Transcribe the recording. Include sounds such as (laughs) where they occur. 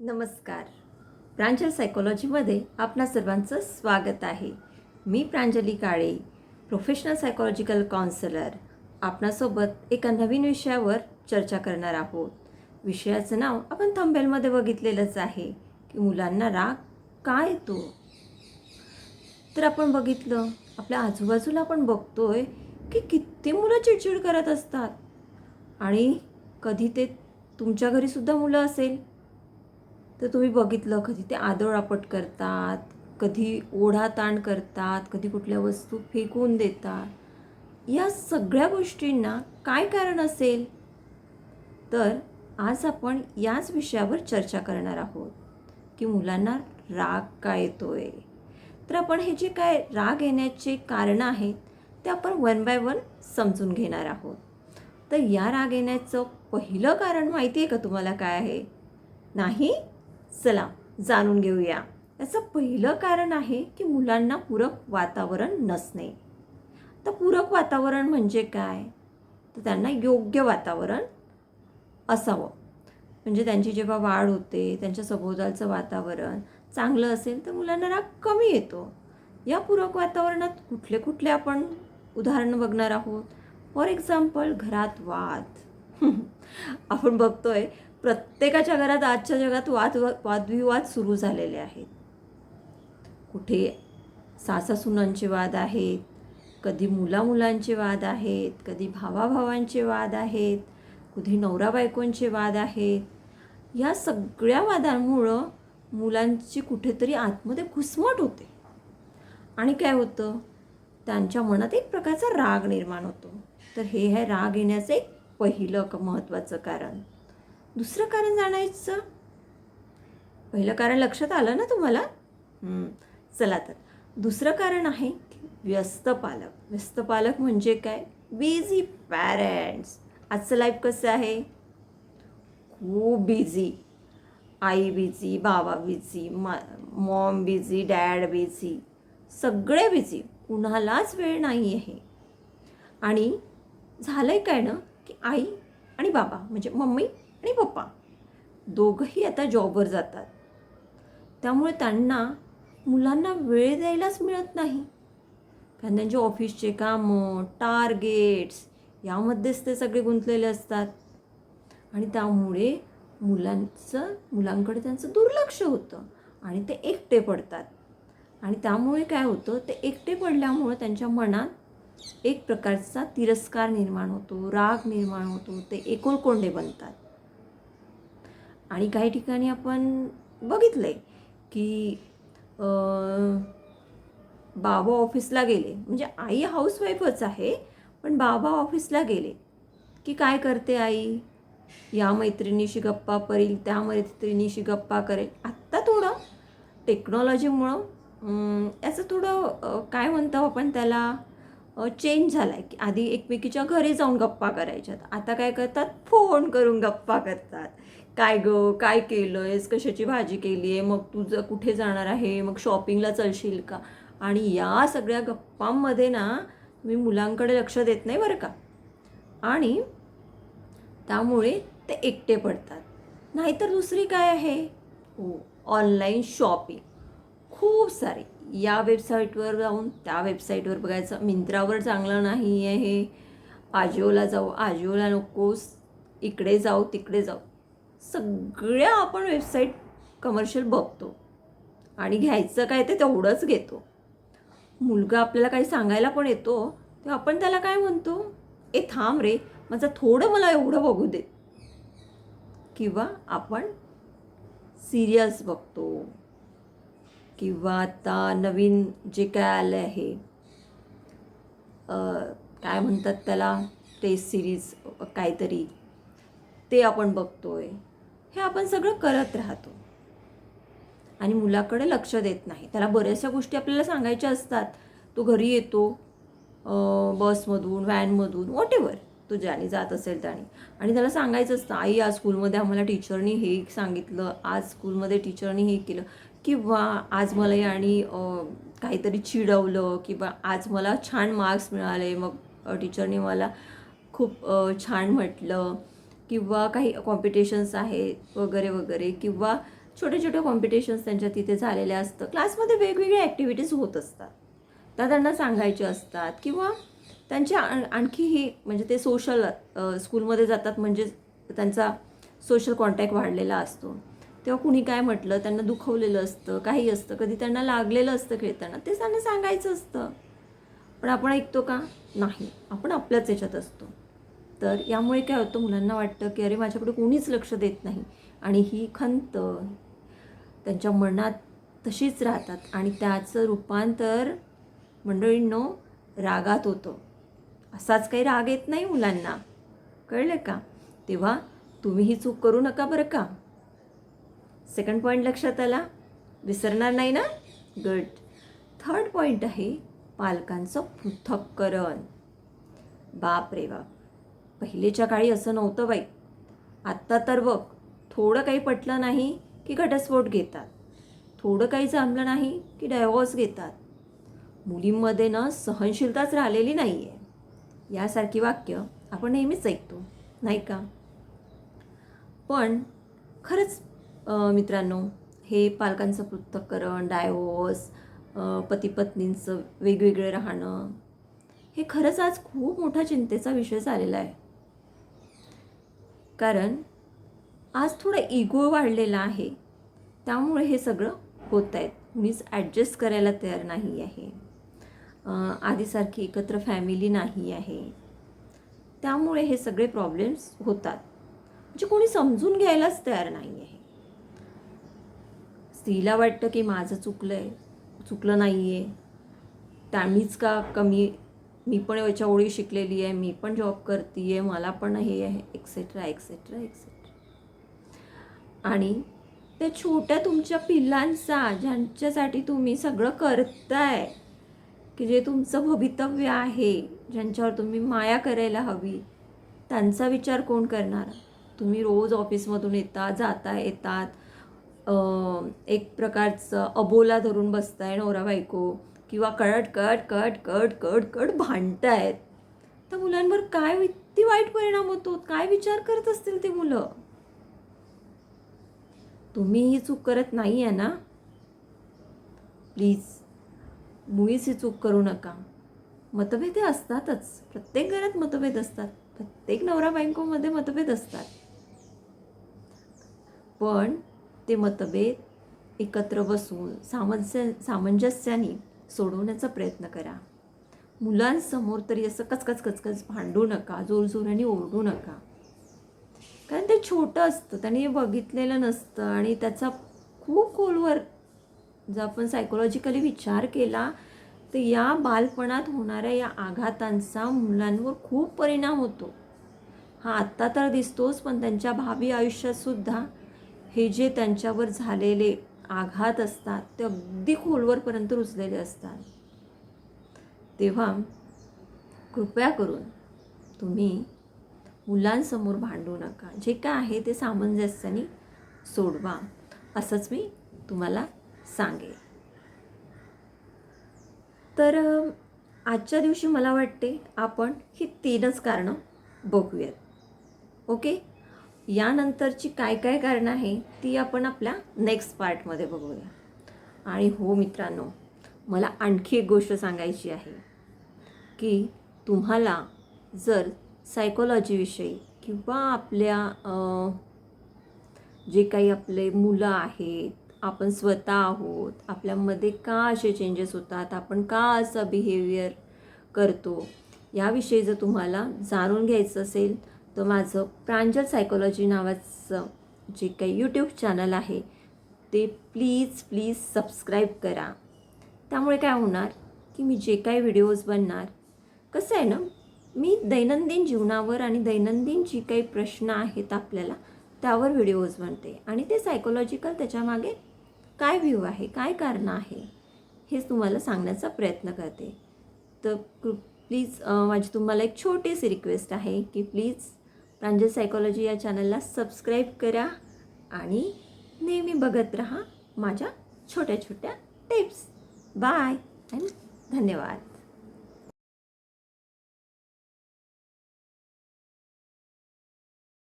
नमस्कार. प्रांजल सायकोलॉजीमध्ये आपणा सर्वांचं स्वागत आहे. मी Pranjali Kale professional psychological counsellor आपणासोबत एका नवीन विषयावर चर्चा करणार आहोत. विषयाचं नाव आपण थंबेलमध्ये बघितलेलंच आहे की मुलांना राग का येतो? तर आपण बघितलं आपल्या आजूबाजूला आपण बघतोय की किती मुलं चिडचिड करत असतात. आणि कधी ते तुमच्या घरीसुद्धा मुलं असेल तर तुम्ही बघितलं कधी ते आदळआपट करतात कधी ओढाताण करतात कधी कुठल्या वस्तू फेकून देतात. या सगळ्या गोष्टींना काय कारण असेल? तर आज आपण याच विषयावर चर्चा करणार आहोत की मुलांना राग का आहे तर आपण हे जे काय राग येण्याचे कारणं आहेत ते आपण वन बाय वन समजून घेणार आहोत. तर या राग येण्याचं पहिलं कारण माहिती आहे का तुम्हाला काय आहे? नाही? चला जाणून घेऊया. याचं पहिलं कारण आहे की मुलांना पूरक वातावरण नसणे. तर पूरक वातावरण म्हणजे काय? तर त्यांना योग्य वातावरण असावं. म्हणजे त्यांची जेव्हा वाढ होते त्यांच्या सभोवतालचं वातावरण चांगलं असेल तर मुलांना राग कमी येतो. या पूरक वातावरणात कुठले कुठले आपण उदाहरणं बघणार आहोत? फॉर एक्झाम्पल घरात वाद. (laughs) आपण बघतोय प्रत्येकाच्या घरात आजच्या जगात वाद वादविवाद सुरू झालेले आहेत. कुठे सासासुनांचे वाद आहेत कधी मुलामुलांचे वाद आहेत कधी भावाभावांचे वाद आहेत कधी नवरा बायकोंचे वाद आहेत. या सगळ्या वादांमुळं मुलांची कुठेतरी आतमध्ये घुसमट होते. आणि काय होतं? त्यांच्या मनात एक प्रकारचा राग निर्माण होतो. तर हे आहे राग येण्याचं एक पहिलं क महत्त्वाचं कारण. दुसरं कारण जाणायचं? पहिलं कारण लक्षात आलं ना तुम्हाला? चला तर. दुसरं कारण आहे व्यस्त पालक. व्यस्त पालक म्हणजे काय? बिझी पॅरेंट्स आजचं लाईफ कसं आहे? खूप बिझी आई बिझी बाबा बिझी मा मॉम बिझी डॅड बिझी सगळे बिझी कुणालाच वेळ नाही आहे. आणि झालं आहे काय ना की आई आणि बाबा म्हणजे मम्मी पप्पा. दोघंही आता जॉबवर जातात. त्यामुळे त्यांना मुलांना वेळ द्यायलाच मिळत नाही. कारण त्यांचे ऑफिसचे कामं टार्गेट्स यामध्येच ते सगळे गुंतलेले असतात. आणि त्यामुळे मुलांचं मुलांकडे त्यांचं दुर्लक्ष होतं आणि ते एकटे पडतात. आणि त्यामुळे काय होतं ते एकटे पडल्यामुळं त्यांच्या मनात एक प्रकारचा तिरस्कार निर्माण होतो राग निर्माण होतो ते एकोलकोंडे बनतात. आणि काही ठिकाणी आपण बघितलं आहे की बाबा ऑफिसला गेले. म्हणजे आई हाऊसवाईफच आहे पण बाबा ऑफिसला गेले. की काय करते आई? या मैत्रिणीशी गप्पा करेल त्या मैत्रिणीशी गप्पा करेल. आत्ता थोडं टेक्नॉलॉजीमुळं याचं थोडं काय म्हणतो आपण त्याला? चेंज झाला आहे की आधी एकमेकीच्या घरी जाऊन गप्पा करायच्यात. आता काय करतात? फोन करून गप्पा करतात. काय गं काय केलं आहेस कशाची भाजी केली आहे मग तुझं कुठे जाणार आहे? मग शॉपिंगला चलशील का? आणि या सगळ्या गप्पांमध्ये ना तुम्ही मुलांकडे लक्ष देत नाही बरं का. आणि त्यामुळे ते एकटे पडतात. नाहीतर दुसरी काय आहे? हो ऑनलाईन शॉपिंग खूप सारे. या वेबसाईटवर जाऊन त्या वेबसाईटवर बघायचं. मिंत्रावर चांगलं नाही आहे आजिओला जाऊ आजिओला नकोस. इकडे जाऊ तिकडे जाऊ. सगळ्या आपण वेबसाईट कमर्शियल बघतो. आणि घ्यायचं काय ते तेवढंच घेतो. मुलगा आपल्याला काही सांगायला पण येतो तेव्हा आपण त्याला काय म्हणतो? ए थांब रे माझं थोडं मला एवढं बघू दे. किंवा आपण सिरियल्स बघतो. किंवा आता नवीन जे काय आलं आहे काय म्हणतात त्याला? टेस्ट सिरीज काहीतरी ते आपण बघतोय. हे आपण सगळं करत राहतो. आणि मुलाकडे लक्ष देत नाही. त्याला बऱ्याचशा गोष्टी आपल्याला सांगायच्या असतात. तो घरी येतो बसमधून व्हॅनमधून वॉट एवर तो ज्याने जात असेल त्याने. आणि त्याला सांगायचं असतं आई आज स्कूलमध्ये आम्हाला टीचरनी हे सांगितलं आज स्कूलमध्ये टीचरनी हे केलं. किंवा आज मला याने काहीतरी चिडवलं किंवा आज मला छान मार्क्स मिळाले. मग टीचरने टीचरनी मला खूप छान म्हटलं. किंवा काही कॉम्पिटिशन्स आहेत वगैरे वगैरे किंवा छोटे छोटे कॉम्पिटिशन्स त्यांच्या तिथे झालेल्या असतं. क्लासमध्ये वेगवेगळ्या ॲक्टिव्हिटीज होत असतात. त्या त्यांना सांगायच्या असतात किंवा त्यांच्या आण आणखीही म्हणजे ते सोशल स्कूलमध्ये जातात म्हणजे त्यांचा सोशल कॉन्टॅक्ट वाढलेला असतो. तेव्हा कुणी काय म्हटलं त्यांना दुखवलेलं असतं काही असतं कधी त्यांना लागलेलं असतं खेळताना ते त्यांना सांगायचं असतं. पण आपण ऐकतो का? नाही. आपण आपल्याच याच्यात असतो. तर यामुळे काय होतं मुलांना वाटतं की अरे माझ्याकडे कोणीच लक्ष देत नाही. आणि ही खंत त्यांच्या मनात तशीच राहतात. आणि त्याचं रूपांतर मंडळींनो रागात होतं. असाच काही राग येत नाही मुलांना. कळलं का? तेव्हा तुम्ही ही चूक करू नका बरं का? सेकंड पॉईंट लक्षात आला? विसरणार नाही ना? गुड थर्ड पॉईंट आहे पालकांचं पृथक्करण. बाप रे बाप. पहिलेच्या काळी असं नव्हतं बाई. आत्ता तर बघ थोडं काही पटलं नाही की घटस्फोट घेतात. थोडं काही जमलं नाही की डायवॉर्स घेतात. मुलींमध्ये ना सहनशीलताच राहिलेली नाही आहे यासारखी वाक्य आपण नेहमीच ऐकतो नाही का? पण खरंच मित्रांनो हे पालकांचं पृथक्करण डायवोर्स पती पत्नींचं वेगवेगळं राहणं हे खरंच आज खूप मोठा चिंतेचा विषय झालेला आहे. कारण आज थोडं इगो वाढलेला आहे. त्यामुळे हे सगळं होत आहेत कुणीच ॲडजस्ट करायला तयार नाही आहे. आधीसारखी एकत्र फॅमिली नाही आहे. त्यामुळे हे सगळे प्रॉब्लेम्स होतात. म्हणजे कोणी समजून घ्यायलाच तयार नाही आहे. स्त्रीला वाटतं की माझं चुकलं आहे चुकलं नाही आहे त्यामीच का कमी मी पण याच्या ओळी शिकलेली आहे मी पण जॉब करते आहे मला पण हे आहे एक्सेट्रा एक्सेट्रा एक्सेट्रा आणि त्या छोट्या तुमच्या पिल्लांचा ज्यांच्यासाठी तुम्ही सगळं करताय की जे तुमचं भवितव्य आहे ज्यांच्यावर तुम्ही माया करायला हवी त्यांचा विचार कोण करणार? तुम्ही रोज ऑफिसमधून येता जाता येतात एक प्रकारचं अबोला धरून बसताय नवरा बायको. किंवा cut cut cut cut cut cut भांडतायत. तर मुलांवर काय किती वाईट परिणाम होतो? काय विचार करत असतील ते मुलं? तुम्ही ही चूक करत नाही आहे ना? प्लीज मुळीच ही चूक करू नका. मतभेद असतातच. प्रत्येक घरात मतभेद असतात. प्रत्येक नवरा बायकोमध्ये मतभेद असतात. पण ते मतभेद एकत्र बसून सामंजस्य सामंजस्याने सोडवण्याचा प्रयत्न करा. मुलांसमोर तरी असं कचकच कचकच भांडू नका जोरजोराने ओरडू नका. कारण ते छोटं असतं त्याने हे बघितलेलं नसतं आणि त्याचा खूप खोलवर जर आपण सायकोलॉजिकली विचार केला तर या बालपणात होणाऱ्या या आघातांचा मुलांवर खूप परिणाम होतो. हा आत्ता तर दिसतोच पण त्यांच्या भावी आयुष्यातसुद्धा हे जे त्यांच्यावर झालेले आघात असतात ते अगदी खोलवरपर्यंत रुजलेले असतात. तेव्हा कृपया करून तुम्ही मुलांसमोर भांडू नका. जे काय आहे ते सामंजस्याने सोडवा असंच मी तुम्हाला सांगेल तर आजच्या दिवशी मला वाटते आपण ही तीनच कारणं बघूयात. ओके? यानंतरची काय काय कारणं आहे ती आपण आपल्या नेक्स्ट पार्टमध्ये बघूया. आणि हो मित्रांनो मला आणखी एक गोष्ट सांगायची आहे की तुम्हाला जर सायकोलॉजीविषयी किंवा आपल्या जे काही आपले मुलं आहेत आपण स्वतः आहोत आपल्यामध्ये का असे चेंजेस होतात आपण का असं बिहेवियर करतो याविषयी जर तुम्हाला जाणून घ्यायचं असेल तर माझं प्रांजल सायकोलॉजी नावाचं जे काही यूट्यूब चॅनल आहे ते प्लीज प्लीज सबस्क्राईब करा. त्यामुळे काय होणार की मी जे काही व्हिडिओज बनणार कसं आहे ना मी दैनंदिन जीवनावर आणि दैनंदिन जी काही प्रश्न आहेत आपल्याला त्यावर व्हिडिओज बनते. आणि ते सायकोलॉजिकल त्याच्यामागे काय व्ह्यू आहे काय कारण आहे हेच तुम्हाला सांगण्याचा प्रयत्न करते. तर प्लीज माझी तुम्हाला एक छोटीशी रिक्वेस्ट आहे की प्लीज प्रांजल सायकोलॉजी या चॅनलला सबस्क्राईब करा आणि नेहमी बघत राहा माझ्या छोट्या छोट्या टिप्स बाय आणि धन्यवाद.